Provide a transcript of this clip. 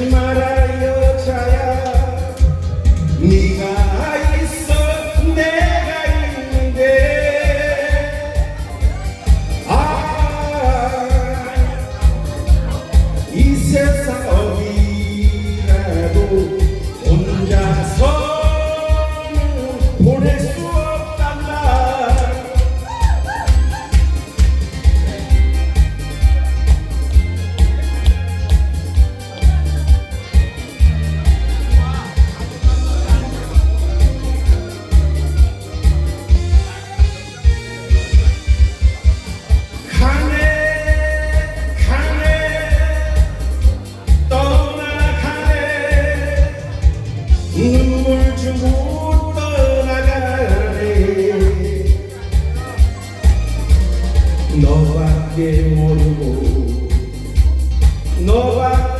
울지 마라 여자야 네가 있어 내가 있는데. 아이 세상 어디라도 너밖에 모르고 너밖에